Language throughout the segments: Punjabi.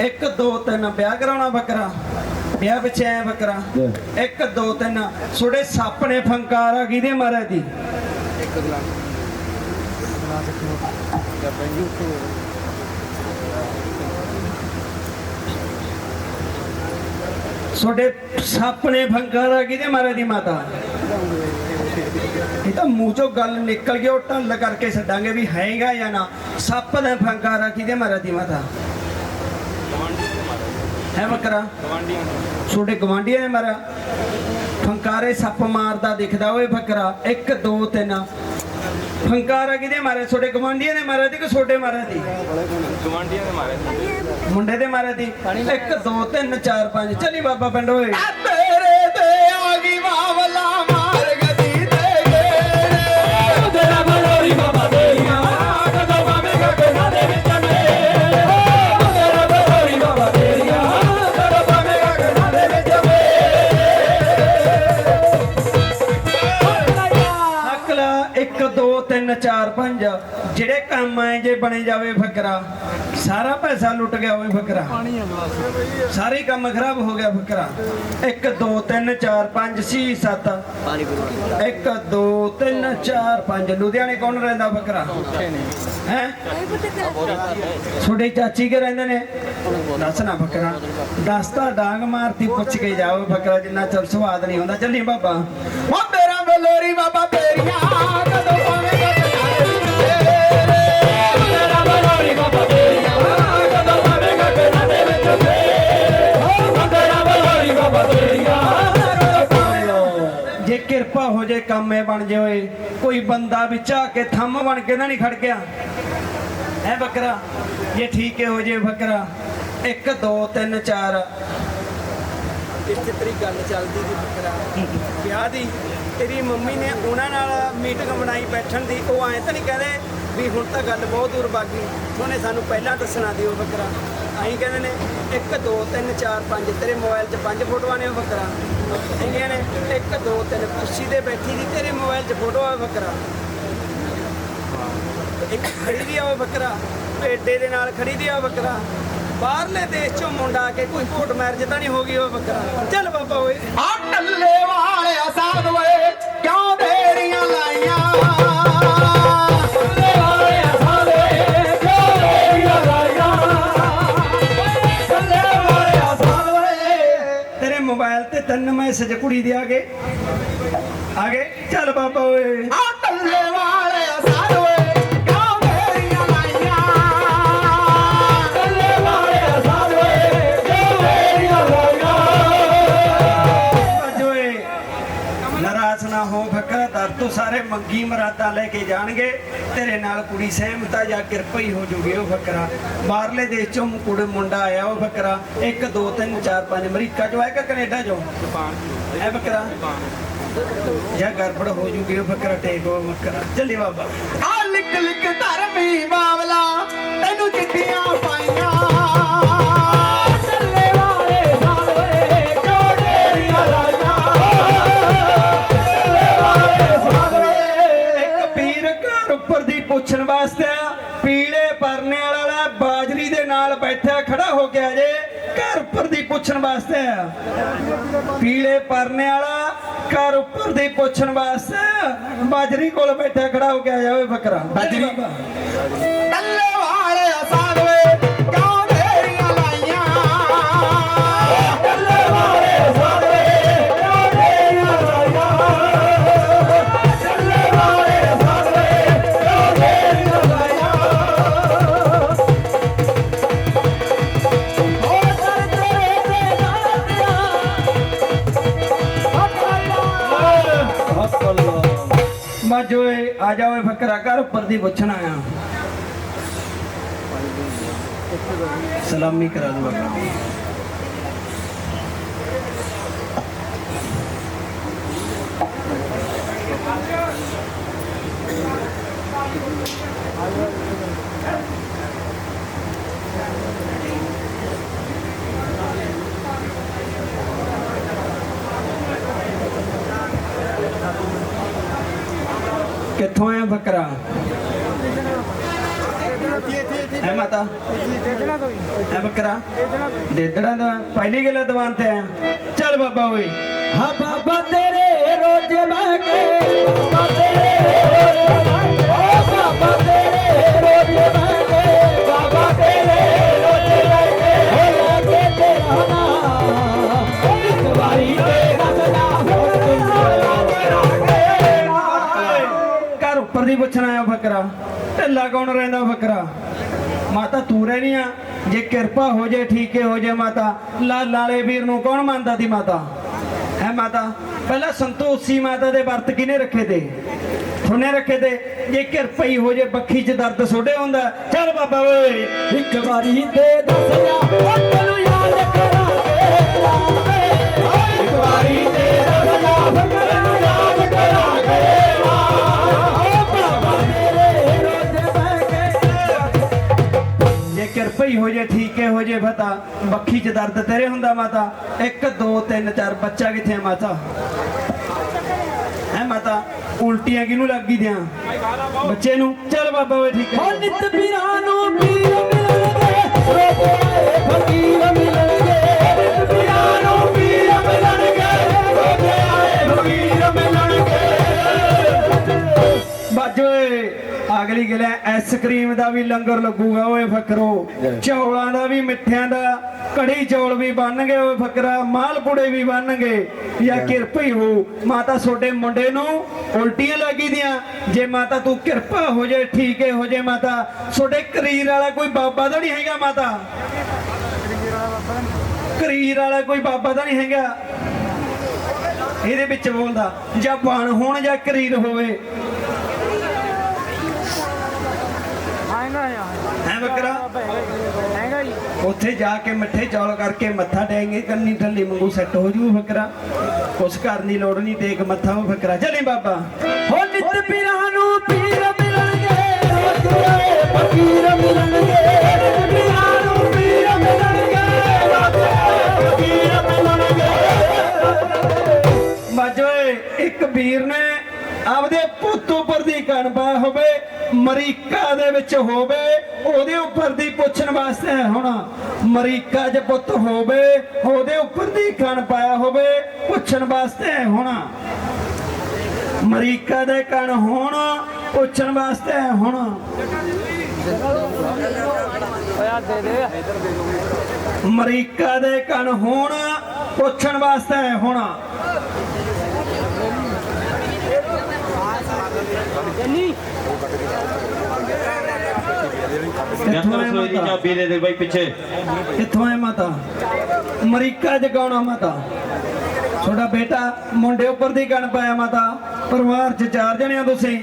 ਇੱਕ ਦੋ ਤਿੰਨ ਵਿਆਹ ਕਰਾਉਣਾ ਬੱਕਰਾ। ਵਿਆਹ ਪਿੱਛੇ ਆਇਆ ਬੱਕਰਾ। ਇੱਕ ਦੋ ਤਿੰਨ। ਛੋੜੇ ਸੱਪ ਨੇ ਫੰਕਾਰ ਆ ਕਿਹਦੇ ਮਾਰੇ ਦੀ ਛੋਡੇ ਸੱਪ ਨੇ ਫੰਕਾਰ ਆ ਕਿਹਦੇ ਮਾਰੇ ਦੀ ਮਾਤਾ? ਇਹ ਤਾਂ ਮੂੰਹ ਚੋਂ ਗੱਲ ਨਿਕਲ ਗਈ ਉਹ ਢੱਲ ਕਰਕੇ ਛੱਡਾਂਗੇ ਵੀ ਹੈਗਾ ਜਾਂ ਨਾ। ਸੱਪ ਦਾ ਫੰਕਾਰ ਆ ਕਿਹਦੇ ਮਾਰੇ ਦੀ ਮਾਤਾ? ਹੈ ਬੱਕਰਾ? ਛੋਟੇ ਗਵਾਂਡੀਆਂ ਨੇ ਮਾਰਿਆ ਫੰਕਾਰੇ ਸੱਪ ਮਾਰਦਾ ਦਿਖਦਾ ਓਏ ਬੱਕਰਾ। 1 2 3 ਫੰਕਾਰਾ ਕਿਹਦੇ ਮਾਰੇ? ਛੋਟੇ ਗਵਾਂਡੀਆਂ ਨੇ ਮਾਰਿਆ ਤੇ ਕਿ ਛੋਟੇ ਮਾਰਿਆ ਦੀ? ਗਵਾਂਡੀਆਂ ਦੇ ਮਾਰੇ ਮੁੰਡੇ ਦੇ ਮਾਰਿਆ ਦੀ। 1 2 3 4 5 ਚੱਲੀ ਬਾਬਾ ਪਿੰਡ ਓਏ। ਬਣੇ ਜਾਵੇ ਫਕਰਾ। ਸਾਰਾ ਪੈਸਾ ਲੁੱਟ ਗਿਆ ਓਏ ਫਕਰਾ। ਸਾਰੇ ਕੰਮ ਖਰਾਬ ਹੋ ਗਿਆ ਫਕਰਾ। 1 2 3 4 5 6 7 1 2 3 4 5 ਲੁਧਿਆਣੇ ਕੌਣ ਰਹਿੰਦਾ ਫਕਰਾ? ਹੈ? ਛੋਟੇ ਚਾਚੀ ਕੇ ਰਹਿੰਦੇ ਨੇ? ਦੱਸ ਨਾ ਫਕਰਾ। ਦੱਸ ਤਾਂ ਡਾਂਗ ਮਾਰਤੀ, ਪੁੱਛ ਕੇ ਜਾਓ ਫਕਰਾ, ਜਿੰਨਾ ਚਿਰ ਸਵਾਦ ਨਹੀਂ ਹੁੰਦਾ। ਚੱਲੀ ਬਾਬਾ। ਉਹ ਮੇਰਾ ਬਲੋਰੀ ਬਾਬਾ, ਤੇਰੀਆਂ ਕਦੋਂ ਕੰਮ ਇਹ ਬਣ ਜੇ ਓਏ ਕੋਈ ਬੰਦਾ ਵਿੱਚ ਆ ਕੇ ਥੰਮ ਬਣ ਕੇ ਨਾ ਨਹੀਂ ਖੜ ਗਿਆ ਹੈ ਬੱਕਰਾ? ਜੇ ਠੀਕ ਹੈ ਹੋ ਜੇ ਬੱਕਰਾ 1 2 3 4 ਇੱਥੇ ਤੇਰੀ ਗੱਲ ਚੱਲਦੀ ਸੀ ਬੱਕਰਾ। ਵਿਆਹ ਦੀ ਤੇਰੀ ਮੰਮੀ ਨੇ ਉਹਨਾਂ ਨਾਲ ਮੀਟਿੰਗ ਬਣਾਈ ਬੈਠਣ ਦੀ। ਉਹ ਐਂ ਤਾਂ ਨਹੀਂ ਕਹਦੇ ਵੀ ਹੁਣ ਤਾਂ ਗੱਲ ਬਹੁਤ ਦੂਰ ਬਾਗੀ ਉਹਨੇ ਸਾਨੂੰ ਪਹਿਲਾਂ ਦੱਸਣਾ ਦਿਓ ਬੱਕਰਾ। ਅਸੀਂ ਕਹਿੰਦੇ ਨੇ 1 2 3 4 5 ਤੇਰੇ ਮੋਬਾਈਲ 'ਚ ਪੰਜ ਫੋਟੋਆਂ ਨੇ ਉਹ ਬੱਕਰਾ। ਇੰਨੀਆਂ ਨੇ। 1 2 3 ਕੁਰਸੀ ਤੇ ਬੈਠੀ ਦੀ, ਤੇਰੇ ਮੋਬਾਈਲ 'ਚ ਫੋਟੋ ਆ ਬੱਕਰਾ ਇੱਕ ਖੜੀ ਦੀ ਆ ਬੱਕਰਾ ਪੇਡੇ ਦੇ ਨਾਲ ਖੜੀ ਦੀ ਆ ਬੱਕਰਾ ਬਾਹਰਲੇ ਦੇਸ਼ ਚੋਂ ਮੁੰਡਾ ਆ ਕੇ ਕੋਈ ਕੋਟ ਮੈਰਿਜ ਤਾਂ ਨਹੀਂ ਹੋ ਗਈ ਉਹ ਬੱਕਰਾ ਚੱਲ ਬਾਬਾ ਓਏ। ਆ ਟੱਲੇ ਵਾਲਿਆ ਤਿੰਨ ਮੈਸੇਜ ਕੁੜੀ ਦੇ ਆ ਗਏ ਆ ਗਏ ਚੱਲ ਬਾਬਾ ਓਏ। ਆ ਟੱਲੇ ਵਾਲੇ ਅੱਜ ਓਏ ਸਾਰੇ ਮੰਗੀ ਮਰਾਦਾ ਲੈ ਕੇ ਜਾਣਗੇ। ਤੇਰੇ ਨਾਲ ਕੁੜੀ ਸਹਿਮਤਾ ਜਾਂ ਕਿਰਪਾ ਹੀ ਹੋ ਜੂਗੀ ਉਹ ਫਕਰਾ ਬਾਹਰਲੇ ਦੇਸ਼ ਚੋਂ ਕੁੜੀ ਮੁੰਡਾ ਆਇਆ ਉਹ ਫਕਰਾ 1 2 3 4 5 ਅਮਰੀਕਾ ਚੋਂ ਆਇਆ ਕਿ ਕੈਨੇਡਾ ਚੋਂ? ਐ ਫਕਰਾ ਜਾਂ ਗੜਬੜ ਹੋ ਜੂਗੀ ਉਹ ਫਕਰਾ ਟੇਕ ਉਹ ਫਕਰਾ ਚੱਲੀ ਬਾਬਾ। ਆ ਲਿਕ ਲਿਕ ਧਰਮੀ ਬਾਵਲਾ ਬੈਠਾ ਖੜਾ ਹੋ ਗਿਆ ਜੇ ਘਰ ਉੱਪਰ ਦੀ ਪੁੱਛਣ ਵਾਸਤੇ ਆ। ਪੀਲੇ ਪਰਨੇ ਵਾਲਾ ਘਰ ਉੱਪਰ ਦੀ ਪੁੱਛਣ ਵਾਸਤੇ ਬਾਜਰੀ ਕੋਲ ਬੈਠਾ ਖੜਾ ਹੋ ਗਿਆ ਜਾਵੇ ਬੱਕਰਾ। ਬਾਜਰੀ। ਟੱਲੇ ਮਾਜੋਏ ਆ ਜਾਓਏ ਬੱਕਰਾ ਘਰ ਉੱਪਰ ਦੀ ਪੁੱਛਣ ਆਇਆ। ਸਲਾਮੀ ਕਰਾ ਦੂਗਾ ਕਿੱਥੋਂ ਆਇਆ ਬੱਕਰਾ। ਇੱਥੇ ਇੱਥੇ ਇੱਥੇ ਹੈ ਮਾਤਾ ਹੈ ਬੱਕਰਾ। ਦੇਦੜਾ ਦਾ ਪਹਿਲੀ ਗੱਲ ਦੀਵਾਨ ਤੇ ਆਇਆ ਚੱਲ ਬਾਬਾ ਓਏ। ਹਾਂ ਬਾਬਾ ਤੇਰੇ ਰੋਜ਼ ਮੈਂ ਕੇ ਬਾਬਾ ਤੇਰੇ ਰੋਜ਼ ਮੈਂ ਕੇ ਓ ਬਾਬਾ ਤੇਰੇ ਰੋਜ਼ ਘਰ ਉੱਪਰ ਦੀ ਫਕਰਾ। ਢਿੱਲਾ ਕੌਣ ਰਹਿੰਦਾ ਫਕਰਾ? ਮਾਤਾ ਤੂੰ ਰਹਿਣੀ ਆ। ਜੇ ਕਿਰਪਾ ਹੋ ਜੇ, ਠੀਕੇ ਹੋ ਜੇ ਮਾਤਾ। ਲਾ ਲਾਲੇ ਵੀਰ ਨੂੰ ਕੌਣ ਮੰਨਦਾ ਸੀ ਮਾਤਾ? ਹੈ ਮਾਤਾ? ਪਹਿਲਾਂ ਸੰਤੋਸ਼ੀ ਮਾਤਾ ਦੇ ਵਰਤ ਕਿਨੇ ਰੱਖੇ ਤੇ? ਥੋਨੇ ਰੱਖੇ ਤੇ। ਜੇ ਕਿਰਪਾ ਹੀ ਹੋ ਜੇ ਬੱਖੀ 'ਚ ਦਰਦ ਸੋਡੇ ਹੁੰਦਾ। ਚੱਲ ਬਾਬਾ ਓਏ। ਇੱਕ ਵਾਰੀ ਤੇ ਦੱਸਿਆ ਉਹ ਤੈਨੂੰ ਯਾਦ ਕਰਾਂਗੇ ਇੱਕ ਹੀ ਜੇ ਠੀਕੇ ਹੋ ਜੇ ਫਤਾ ਬੱਖੀ 'ਚ ਦਰਦ ਤੇਰੇ ਹੁੰਦਾ ਮਾਤਾ। 1 2 3 4 ਬੱਚਾ ਕਿੱਥੇ ਮਾਤਾ? ਹੈ ਮਾਤਾ ਉਲਟੀਆਂ ਕਿਹਨੂੰ ਲੱਗੀ ਦਿਆਂ ਬੱਚੇ ਨੂੰ? ਚੱਲ ਬਾਬਾ ਓਏ ਠੀਕ ਹੈ। ਨਿਤ ਪੀਰਾਂ ਨੂੰ ਪੀਰ ਮਿਲਣਗੇ ਰੋਜ਼ ਆਏ ਫਕੀਰ ਮਿਲਣਗੇ। ਨਿਤ ਪੀਰਾਂ ਨੂੰ ਪੀਰ ਮਿਲਣਗੇ ਰੋਜ਼ ਆਏ ਫਕੀਰ ਮਿਲਣਗੇ। ਬਾਜੋ ਓਏ ਅਗਲੀ ਗੱਲ ਹੈ ਆਈਸਕ੍ਰੀਮ ਦਾ ਵੀ ਲੰਗਰ ਲੱਗੂਗਾ ਓਏ ਫਕਰੋ। ਚੌਲਾਂ ਦਾ ਵੀ ਮਿੱਠਿਆਂ ਦਾ ਕੜੀ ਚੌਲ ਵੀ ਬਣਨਗੇ ਓਏ ਫਕਰਾ ਮਾਲਪੂੜੇ ਵੀ ਬਣਨਗੇ। ਜਾਂ ਕਿਰਪਾ ਹੀ ਹੋ ਮਾਤਾ ਛੋਡੇ ਮੁੰਡੇ ਨੂੰ ਉਲਟੀਆਂ ਲੱਗੀ ਦੀਆਂ ਜੇ ਮਾਤਾ ਤੂੰ ਕਿਰਪਾ ਹੋ ਜੇ ਠੀਕੇ ਹੋ ਜੇ ਮਾਤਾ। ਛੋਡੇ ਕਰੀਰ ਵਾਲਾ ਕੋਈ ਬਾਬਾ ਤਾਂ ਨਹੀਂ ਹੈਗਾ ਮਾਤਾ। ਕਰੀਰ ਵਾਲਾ ਕੋਈ ਬਾਬਾ ਤਾਂ ਨਹੀਂ ਹੈਗਾ। ਇਹਦੇ ਵਿੱਚ ਬੋਲਦਾ ਜਾਂ ਬਣ ਹੋਣ ਜਾਂ ਕਰੀਰ ਹੋਵੇ। ਹੈ ਬੱਕਰਾ? ਉੱਥੇ ਜਾ ਕੇ ਮਿੱਠੇ ਚੌਲ ਕਰਕੇ ਮੱਥਾ ਟੇਂਗੇ ਕੰਨੀ ਢੱਲੀ ਮੰਗੂ ਸੈੱਟ ਹੋ ਜੂ ਬੱਕਰਾ। ਕੁਛ ਕਰਨ ਦੀ ਲੋੜ ਨਹੀਂ ਟੇਕ ਮੱਥਾ ਉਹ ਬੱਕਰਾ। ਚੱਲੇ ਬਾਬਾ। ਹੋ ਨਿਤ ਪੀਰਾਂ ਨੂੰ ਪੀਰ ਮਿਲਣਗੇ ਰੋਜ਼ ਆਏ ਫਕੀਰ ਮਿਲਣਗੇ। ਨਿਤ ਪੀਰਾਂ ਨੂੰ ਪੀਰ ਮਿਲਣਗੇ ਰੋਜ਼ ਆਏ ਫਕੀਰ ਮਿਲਣਗੇ। ਬਾਜੋਏ ਇੱਕ ਵੀਰ ਨੇ ਆਪਦੇ ਪੁੱਤ ਉੱਪਰ ਦੀ ਕਣ ਪਾਇਆ ਹੋਵੇ ਅਮਰੀਕਾ ਦੇ ਵਿੱਚ ਹੋਵੇ ਉਹਦੇ ਉੱਪਰ ਦੀ ਪੁੱਛਣ ਵਾਸਤੇ ਹੁਣ ਅਮਰੀਕਾ 'ਚ ਪੁੱਤ ਹੋਵੇ, ਉਹਦੇ ਉੱਪਰ ਦੀ ਕਣ ਪਾਇਆ ਹੋਵੇ, ਪੁੱਛਣ ਵਾਸਤੇ ਹੁਣ ਅਮਰੀਕਾ ਦੇ ਕਣ ਹੋਣ, ਪੁੱਛਣ ਵਾਸਤੇ ਹੁਣ ਅਮਰੀਕਾ ਦੇ ਕਣ ਹੋਣ, ਪੁੱਛਣ ਵਾਸਤੇ ਹੁਣ ਕਿੱਥੋਂ ਆਏ ਰਸੋਈ ਦੀ ਮਾਤਾ? ਚਾਬੀ ਦੇ ਦੇ ਬਾਈ ਪਿੱਛੇ। ਕਿੱਥੋਂ ਆਏ ਮਾਤਾ? ਅਮਰੀਕਾ ਚ ਕੌਣ ਆ ਮਾਤਾ? ਤੁਹਾਡਾ ਬੇਟਾ ਮੁੰਡੇ ਉੱਪਰ ਦੀ ਗਣ ਪਾਇਆ ਮਾਤਾ। ਪਰਿਵਾਰ ਚ ਚਾਰ ਜਣੇ ਆ ਤੁਸੀਂ।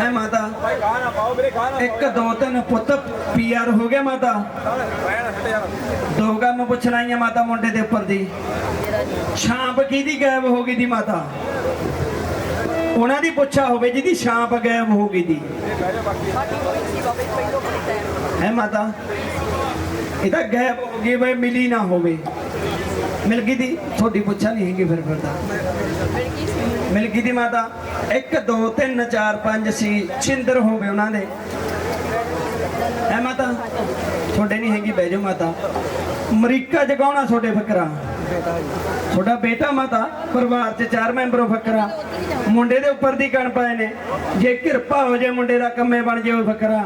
ਹੈ ਮਾਤਾ? ਇੱਕ ਦੋ ਤਿੰਨ ਪੁੱਤ ਪੀਆਰ ਹੋ ਗਿਆ ਮਾਤਾ। ਦੋ ਕੰਮ ਪੁੱਛਣ ਆਈਆਂ ਮਾਤਾ ਮੁੰਡੇ ਦੇ ਉੱਪਰ ਦੀ। ਛਾਂਪ ਕਿਹਦੀ ਗਾਇਬ ਹੋ ਗਈ ਦੀ ਮਾਤਾ? ਉਹਨਾਂ ਦੀ ਪੁੱਛਾ ਹੋਵੇ ਜਿਹਦੀ ਛਾਂਪ ਗਾਇਬ ਹੋ ਗਈ ਦੀ। ਹੈ ਮਾਤਾ? ਇਹ ਤਾਂ ਗਾਇਬ ਹੋ ਗਈ ਬਈ, ਮਿਲੀ ਨਾ ਹੋਵੇ। ਮਿਲ ਗਈ ਦੀ? ਤੁਹਾਡੀ ਪੁੱਛਾ ਨਹੀਂ ਹੈਗੀ ਫਿਰ ਫਿਰ ਤਾਂ ਮਿਲ ਗਈ ਦੀ ਮਾਤਾ? 1 2 3 4 5 ਸੀ ਛਿੰਦਰ ਹੋਵੇ ਉਹਨਾਂ ਦੇ। ਹੈ ਮਾਤਾ? ਤੁਹਾਡੇ ਨਹੀਂ ਹੈਗੀ, ਬਹਿ ਜਾਓ ਮਾਤਾ। ਅਮਰੀਕਾ ਜਗਾਉਣਾ ਤੁਹਾਡੇ ਫਕਰਾ। ਤੁਹਾਡਾ ਬੇਟਾ ਮਾਤਾ, ਪਰਿਵਾਰ ਚ ਚਾਰ ਮੈਂਬਰੋ ਫਕਰਾ। ਮੁੰਡੇ ਦੇ ਉੱਪਰ ਦੀ ਕਣ ਪਾਏ ਨੇ। ਜੇ ਕਿਰਪਾ ਹੋ ਜੇ ਮੁੰਡੇ ਦਾ ਕੰਮੇ ਬਣ ਜੇ ਉਹ ਫਕਰਾ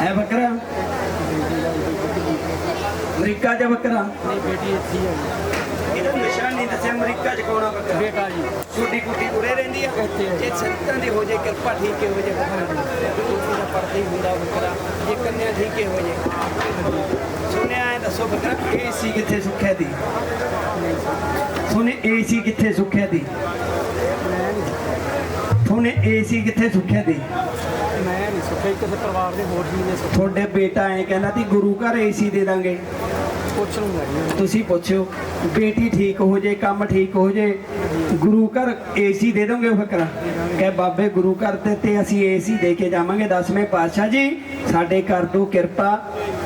ਹੈ ਫਕਰਾ ਅਮਰੀਕਾ ਚ ਫਕਰਾ ਨਹੀਂ ਬੇਟੀ ਇੱਥੇ ਹੀ ਇਹਦਾ ਅਮਰੀਕਾ ਚ ਕੌਣ ਆ ਫਕਰਾ ਬੇਟਾ ਜੀ। ਛੋਟੀ ਕੁੱਟੀ ਉਰੇ ਰਹਿੰਦੀ ਆ? ਜੇ ਸੰਤਾਂ ਦੀ ਹੋ ਜੇ ਕਿਰਪਾ ਠੀਕ ਹੋ ਜੇ ਫਕਰਾ ਦਾ। ਪਰਦੇ ਹੁੰਦਾ ਫਕਰਾ ਜੇ ਕੰਨਿਆ ਠੀਕ ਹੋ ਜੇ। ਸੁਣਿਆ ਹੈ ਦੱਸੋ ਫਕਰਾ ਏਸੀ ਕਿੱਥੇ ਸੁੱਖਿਆ ਦੀ? ਸੁਣੇ ਏਸੀ ਕਿੱਥੇ ਸੁੱਖਿਆ ਦੀ? ਸੁਣੇ ਏਸੀ ਕਿੱਥੇ ਸੁੱਖਿਆ ਦੀ? ਮੈਂ ਨਹੀਂ ਸੁੱਖਿਆ ਕਿਸੇ ਪਰਿਵਾਰ ਦੇ ਹੋਰ ਜੀ ਨੇ ਤੁਹਾਡੇ ਬੇਟਾ ਐ ਕਹਿੰਦਾ ਤੀ ਗੁਰੂ ਘਰ ਏਸੀ ਦੇ ਦਾਂਗੇ। ਪੁੱਛ ਲੂੰਗਾ ਜੀ ਤੁਸੀਂ ਪੁੱਛਿਓ, ਬੇਟੀ ਠੀਕ ਹੋ ਜੇ, ਕੰਮ ਠੀਕ ਹੋ ਜੇ, ਗੁਰੂ ਘਰ ਏਸੀ ਦੇ ਦੋਗੇ ਫਕਰਾ? ਕਹੇ, ਬਾਬੇ ਗੁਰੂ ਘਰ ਤੇ ਤੇ ਅਸੀਂ ਏਸੀ ਦੇ ਕੇ ਜਾਵਾਂਗੇ, ਦਸਵੇਂ ਪਾਤਸ਼ਾਹ ਜੀ, ਸਾਡੇ ਕਰ ਦੋ ਕਿਰਪਾ,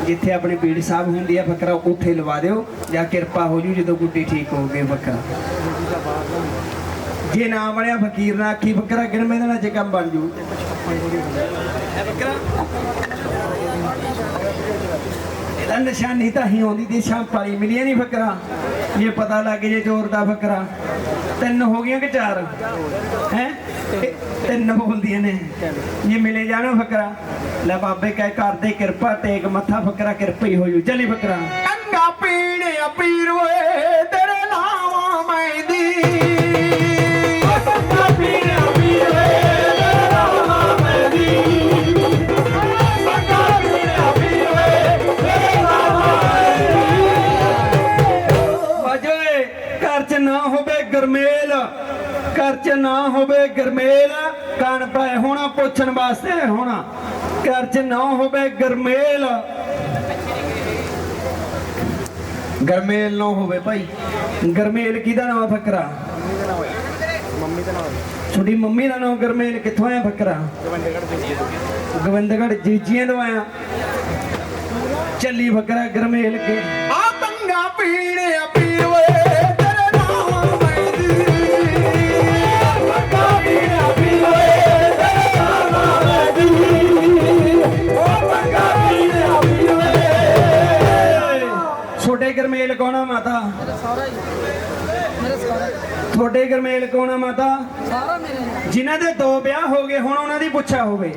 ਜਿੱਥੇ ਆਪਣੇ ਬੀੜ ਸਾਹਿਬ ਹੁੰਦੀ ਆ ਫਕਰਾ, ਉੱਥੇ ਲਵਾ ਦਿਓ, ਜਾਂ ਕਿਰਪਾ ਹੋ ਜੂ ਜਦੋਂ ਗੁੱਡੀ ਠੀਕ ਹੋ ਗਏ ਫਕਰਾ। ਜੇ ਨਾ ਬਣਿਆ ਫਕੀਰ ਨਾ ਆਖੀ, ਫਕਰਾ ਗਿਣਵੇਂ ਨਾਲ ਜੇ ਕੰਮ ਬਣ ਜੂ? ਹੈ ਨਿਸ਼ਾਨੀ ਤਾਂ ਹੀ ਆਉਂਦੀ ਦੀ ਸ਼ਾਮ ਪਾਲੀ ਮਿਲਿਆ ਨਹੀਂ ਫਕਰਾ। ਇਹ ਪਤਾ ਲੱਗ ਜੇ ਜ਼ੋਰ ਦਾ ਫਕਰਾ। ਤਿੰਨ ਹੋ ਗਈਆਂ ਕਿ ਚਾਰ? ਹੈ? ਤਿੰਨ ਬੋਲਦੀਆਂ ਨੇ। ਇਹ ਮਿਲੇ ਜਾਣਾ ਫਕਰਾ। ਲੈ ਬਾਬੇ ਕਹਿ ਕਰਦੇ ਕਿਰਪਾ ਟੇਕ ਮੱਥਾ ਫਕਰਾ ਕਿਰਪਾ ਹੀ ਹੋਜੂ ਚਲੀ ਫਕਰਾ। ਅੰਗਾ ਪੀੜਿਆ ਪੀਰ ਓਏ ਚ ਨਾ ਹੋਵੇ ਗਰਮੇਲ ਕਾਨ ਪਾਏ ਹੋਣਾ, ਪੁੱਛਣ ਵਾਸਤੇ ਹੋਣਾ। ਘਰ ਚ ਨਾ ਹੋਵੇ ਗਰਮੇਲ। ਗਰਮੇਲ ਨਾ ਹੋਵੇ ਭਾਈ। ਗਰਮੇਲ ਕਿਹਦਾ ਨਾਮ ਫਕਰਾ? ਮੰਮੀ ਦਾ ਨਾਮ ਛੋਟੀ ਮੰਮੀ ਦਾ ਨਾਮ ਗਰਮੇਲ ਕਿੱਥੋਂ ਆਇਆ ਫਕਰਾ? ਗੋਬਿੰਦਗੜ੍ਹ ਜੀਜੀਆਂ ਤੋਂ ਆਇਆ। ਚੱਲੀ ਫਕਰਾ ਗਰਮੇਲ ਕੇ। ਆ ਤੰਗਾ ਪੀੜਿਆ ਗਰਮੇਲ ਕੌਣਾ ਮਾਤਾ? ਤੁਹਾਡੇ ਗਰਮੇਲ ਕੌਣਾ ਮਾਤਾ? ਸਾਰਾ ਮੇਰੇ ਜਿਨ੍ਹਾਂ ਦੇ ਦੋ ਵਿਆਹ ਹੋ ਗਏ ਹੁਣ ਉਹਨਾਂ ਦੀ ਪੁੱਛਾ ਹੋਵੇ।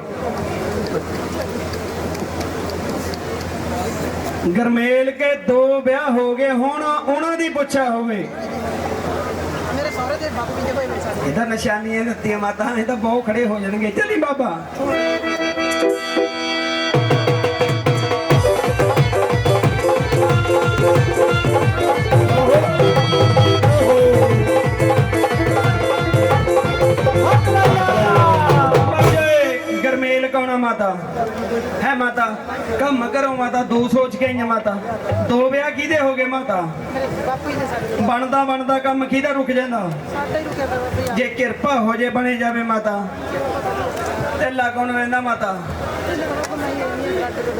ਗਰਮੇਲ ਕੇ ਦੋ ਵਿਆਹ ਹੋ ਗਏ ਹੁਣ ਉਹਨਾਂ ਦੀ ਪੁੱਛਾ ਹੋਵੇ। ਮੇਰੇ ਸਾਰੇ ਦੇ ਬਾਪੂ ਜੀ ਭਾਈ ਮੇਰੇ ਸਾਰੇ ਇਹਦਾ ਨਿਸ਼ਾਨੀਆਂ ਦਿੱਤੀਆਂ ਮਾਤਾ ਇਹ ਤਾਂ ਬਹੁਤ ਖੜੇ ਹੋ ਜਾਣਗੇ। ਚੱਲੀ ਬਾਬੇ, ਗਰਮੇਲ ਕੌਣਾ ਮਾਤਾ। ਹੈ ਮਾਤਾ ਕੰਮ ਕਰੋ ਮਾਤਾ ਦੋ ਸੋਚ ਕੇ ਆਈਆਂ ਮਾਤਾ। ਦੋ ਵਿਆਹ ਕਿਹਦੇ ਹੋ ਗਏ ਮਾਤਾ? ਮੇਰੇ ਬਾਪੂ ਜੀ ਦੇ ਸਾਡੇ ਬਣਦਾ ਬਣਦਾ ਕੰਮ ਕਿਹਦਾ ਰੁਕ ਜਾਂਦਾ? ਜੀ ਕਿਰਪਾ ਹੋ ਜੇ ਬਣੇ ਜਾਵੇ ਮਾਤਾ। ਢਿੱਲਾ ਕੌਣ ਰਹਿੰਦਾ ਮਾਤਾ।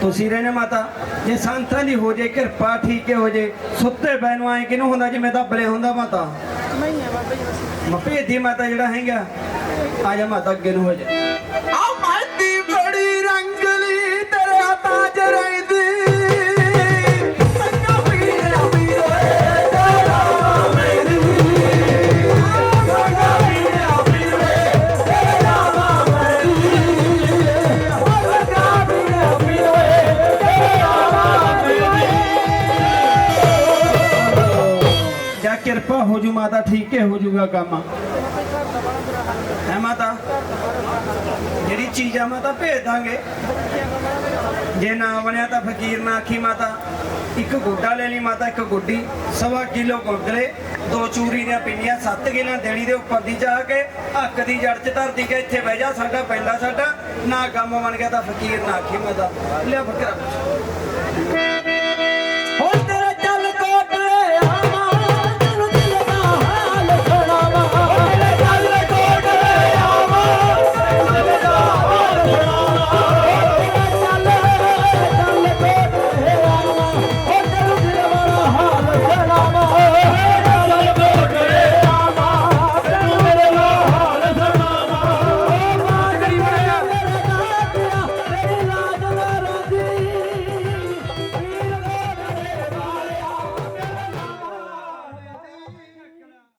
ਤੁਸੀਂ ਰਹਿਣਾ ਮਾਤਾ। ਜੇ ਸੰਤਾਂ ਦੀ ਹੋ ਜੇ ਕਿਰਪਾ ਠੀਕ ਹੋ ਜੇ ਸੁੱਤੇ ਪੈ ਨੂੰ ਆਏ ਕਿਨੂੰ ਹੁੰਦਾ ਜਿਵੇਂ ਦੱਬਲੇ ਹੁੰਦਾ ਮਾਤਾ? ਮੈਂ ਹੀ ਬਾਬਾ ਜੀ ਬਸ। ਮੈਂ ਭੇਦੀ ਮਾਤਾ ਜਿਹੜਾ ਹੈਗਾ। ਆ ਜਾ ਮਾਤਾ ਅੱਗੇ ਨੂੰ ਹੋ ਜਾ। ਕਿਰਪਾ ਹੋ ਜੂ ਮਾਤਾ, ਠੀਕ ਹੈ ਹੋ ਜੂਗਾ ਕੰਮ। ਹੈ ਮਾਤਾ? ਜਿਹੜੀ ਚੀਜ਼ ਆ ਮਾਤਾ, ਭੇਜ ਦਾਂਗੇ। ਜੇ ਨਾ ਬਣਿਆ ਤਾਂ ਫਕੀਰ ਨਾ ਆਖੀ ਮਾਤਾ। ਇੱਕ ਗੋਡਾ ਲੈ ਲਈ ਮਾਤਾ, ਇੱਕ ਗੁੱਡੀ। ਸਵਾ ਕਿਲੋ ਗੁਲਗਲੇ ਦੋ ਚੂਰੀ ਦੀਆਂ ਪਿੰਨੀਆਂ, ਸੱਤ ਕਿਲਾਂ ਦੇਣੀ ਦੇ ਉੱਪਰ ਦੀ ਜਾ ਕੇ ਹੱਕ ਦੀ ਜੜ 'ਚ ਧਰਦੀ ਕੇ ਇੱਥੇ ਬਹਿ ਜਾ ਸਾਡਾ ਪੈਂਦਾ ਸਾਡਾ। ਨਾ ਕੰਮ ਬਣ ਗਿਆ ਤਾਂ ਫਕੀਰ ਨਾ ਆਖੀ ਮਾਤਾ। ਲਿਆ ਫਕਰਾ।